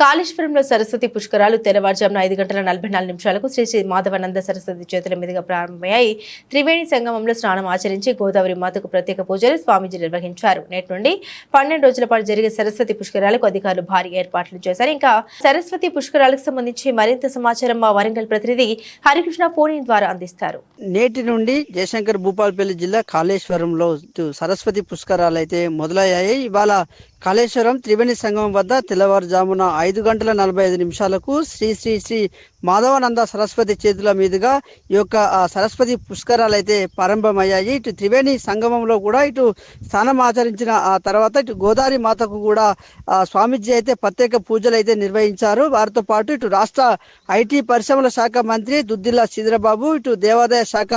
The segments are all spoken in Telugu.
కాళేశ్వరంలో సరస్వతి పుష్కరాలు తెల్లవారుజామున ఐదు గంటల నలభై నాలుగు నిమిషాలకు శ్రీ శ్రీ మాధవానంద సరస్వతి చేతుల మీదుగా ప్రారంభమయ్యాయి. త్రివేణి సంగమంలో స్నానం ఆచరించి గోదావరి మాతకు ప్రత్యేక పూజలు స్వామీజీ నిర్వహించారు. నేటి నుండి పన్నెండు రోజుల పాటు జరిగే సరస్వతి పుష్కరాలకు అధికారులు భారీ ఏర్పాట్లు చేశారు. ఇంకా సరస్వతి పుష్కరాలకు సంబంధించి మరింత సమాచారం మా వరంగల్ ప్రతినిధి హరికృష్ణ ఫోన్ ద్వారా అందిస్తారు. నేటి నుండి జయశంకర్ భూపాలపల్లి జిల్లా కాళేశ్వరంలో సరస్వతి పుష్కరాలు అయితే మొదలయ్యాయి. ఇవాళ కాళేశ్వరం త్రివేణి సంగమం వద్ద తెల్లవారుజామున ఐదు గంటల నలభై ఐదు నిమిషాలకు శ్రీ శ్రీ శ్రీ మాధవానంద సరస్వతి చేతుల మీదుగా ఈ యొక్క సరస్వతి పుష్కరాలు అయితే ప్రారంభమయ్యాయి. ఇటు త్రివేణి సంగమంలో కూడా ఇటు స్నానం ఆచరించిన ఆ తర్వాత ఇటు గోదావరి మాతకు కూడా స్వామీజీ అయితే ప్రత్యేక పూజలు అయితే నిర్వహించారు. వారితో పాటు ఇటు రాష్ట్ర ఐటీ పరిశ్రమల శాఖ మంత్రి దుద్దిల్లా శ్రీధరబాబు ఇటు దేవాదాయ శాఖ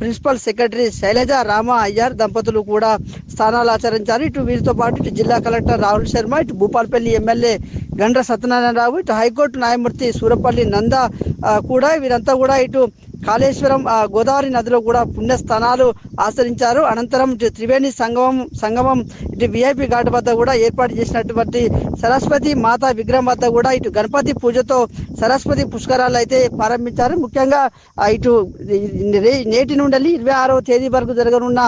ప్రిన్సిపల్ సెక్రటరీ శైలజ రామ అయ్యార్ దంపతులు కూడా స్థానాలు ఆచరించారు. ఇటు వీరితో పాటు ఇటు జిల్లా కలెక్టర్ రాహుల్ శర్మ ఇటు భూపాల్పల్లి ఎమ్మెల్యే గండ్ర సత్యనారాయణరావు ఇటు హైకోర్టు న్యాయమూర్తి సూరపల్లి నంద ఆ, కూడా వీరంతా కూడా ఇటు కాళేశ్వరం ఆ, గోదావరి నదిలో కూడా పుణ్యస్థానాలు ఆచరించారు. అనంతరం త్రివేణి సంగమం సంగమం ఇటు విఐపి ఘాట్ వద్ద కూడా ఏర్పాటు చేసినటువంటి సరస్వతి మాతా విగ్రహం వద్ద కూడా ఇటు గణపతి పూజతో సరస్వతి పుష్కరాలు అయితే ప్రారంభించారు. ముఖ్యంగా ఇటు నేటి నుండి ఇరవై ఆరవ తేదీ వరకు జరగనున్న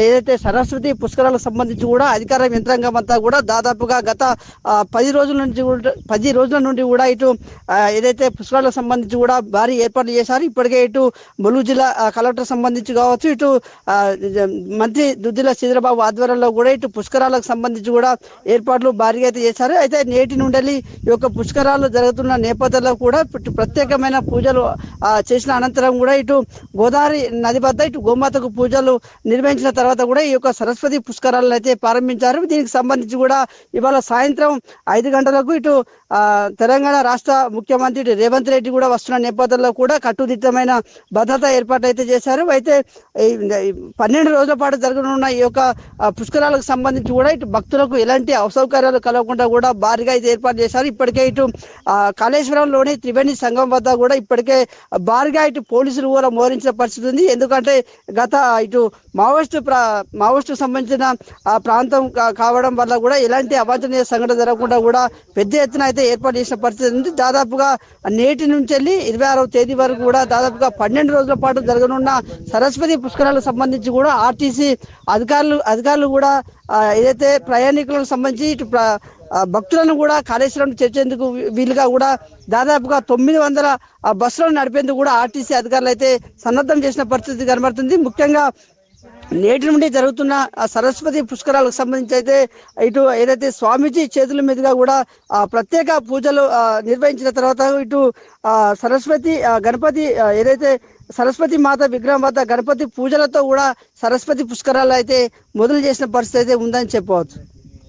ఏదైతే సరస్వతి పుష్కరాలకు సంబంధించి కూడా అధికార యంత్రాంగం అంతా కూడా దాదాపుగా గత పది రోజుల నుంచి కూడా పది రోజుల నుండి కూడా ఇటు ఏదైతే పుష్కరాలకు సంబంధించి కూడా భారీ ఏర్పాట్లు చేశారు ఇప్పటికే ఇటు ములుగు జిల్లా కలెక్టర్ సంబంధించి కావచ్చు ఇటు మంత్రి దుద్దిల శ్రీధరబాబు ఆధ్వర్యంలో కూడా ఇటు పుష్కరాలకు సంబంధించి కూడా ఏర్పాట్లు భారీగా అయితే చేశారు. అయితే నేటి నుండి ఈ యొక్క పుష్కరాలు జరుగుతున్న నేపథ్యంలో కూడా ఇటు ప్రత్యేకమైన పూజలు చేసిన అనంతరం కూడా ఇటు గోదావరి నది వద్ద ఇటు గోమాతకు పూజలు నిర్వహించిన తర్వాత కూడా ఈ యొక్క సరస్వతి పుష్కరాలను అయితే ప్రారంభించారు. దీనికి సంబంధించి కూడా ఇవాళ సాయంత్రం ఐదు గంటలకు ఇటు తెలంగాణ రాష్ట్ర ముఖ్యమంత్రి రేవంత్ రెడ్డి కూడా వస్తున్న నేపథ్యంలో కూడా కట్టుదిట్టమైన భద్రత ఏర్పాటైతే అయితే చేశారు అయితే పన్నెండు రోజుల పాటు జరగనున్న ఈ యొక్క పుష్కరాలకు సంబంధించి కూడా ఇటు భక్తులకు ఎలాంటి అసౌకర్యాలు కలగకుండా కూడా భారీగా అయితే ఏర్పాటు చేశారు. ఇప్పటికే ఇటు కాళేశ్వరంలోని త్రివేణి సంఘం వద్ద కూడా ఇప్పటికే భారీగా ఇటు పోలీసులు కూడా మోహరించిన పరిస్థితి ఉంది. ఎందుకంటే గత ఇటు మావోయిస్టు ప్రా మావోయిస్టు సంబంధించిన ఆ ప్రాంతం కావడం వల్ల కూడా ఎలాంటి అవాంఛనీయ సంఘటన జరగకుండా కూడా పెద్ద ఎత్తున అయితే ఏర్పాటు చేసిన పరిస్థితి ఉంది దాదాపుగా నేటి నుంచి వెళ్ళి ఇరవై ఆరవ తేదీ వరకు కూడా దాదాపుగా పన్నెండు రోజుల పాటు జరగనున్న సరస్వతి పుష్కరాలకు సంబంధించి కూడా ఆర్టీసీ అధికారులు అధికారులు కూడా ఏదైతే ప్రయాణికులకు సంబంధించి ఇటు భక్తులను కూడా కాళేశ్వరం చేర్చేందుకు వీలుగా కూడా దాదాపుగా తొమ్మిది వందల బస్సులను నడిపేందుకు కూడా ఆర్టీసీ అధికారులు అయితే సన్నద్ధం చేసిన పరిస్థితి కనబడుతుంది. ముఖ్యంగా నేటి నుండి జరుగుతున్న ఆ సరస్వతి పుష్కరాలకు సంబంధించి అయితే ఇటు ఏదైతే స్వామీజీ చేతుల మీదుగా కూడా ఆ ప్రత్యేక పూజలు నిర్వహించిన తర్వాత ఇటు ఆ, సరస్వతి గణపతి ఏదైతే సరస్వతి మాత విగ్రహం వద్ద గణపతి పూజలతో కూడా సరస్వతి పుష్కరాలు అయితే మొదలు చేసిన పరిస్థితి అయితే ఉందని చెప్పవచ్చు.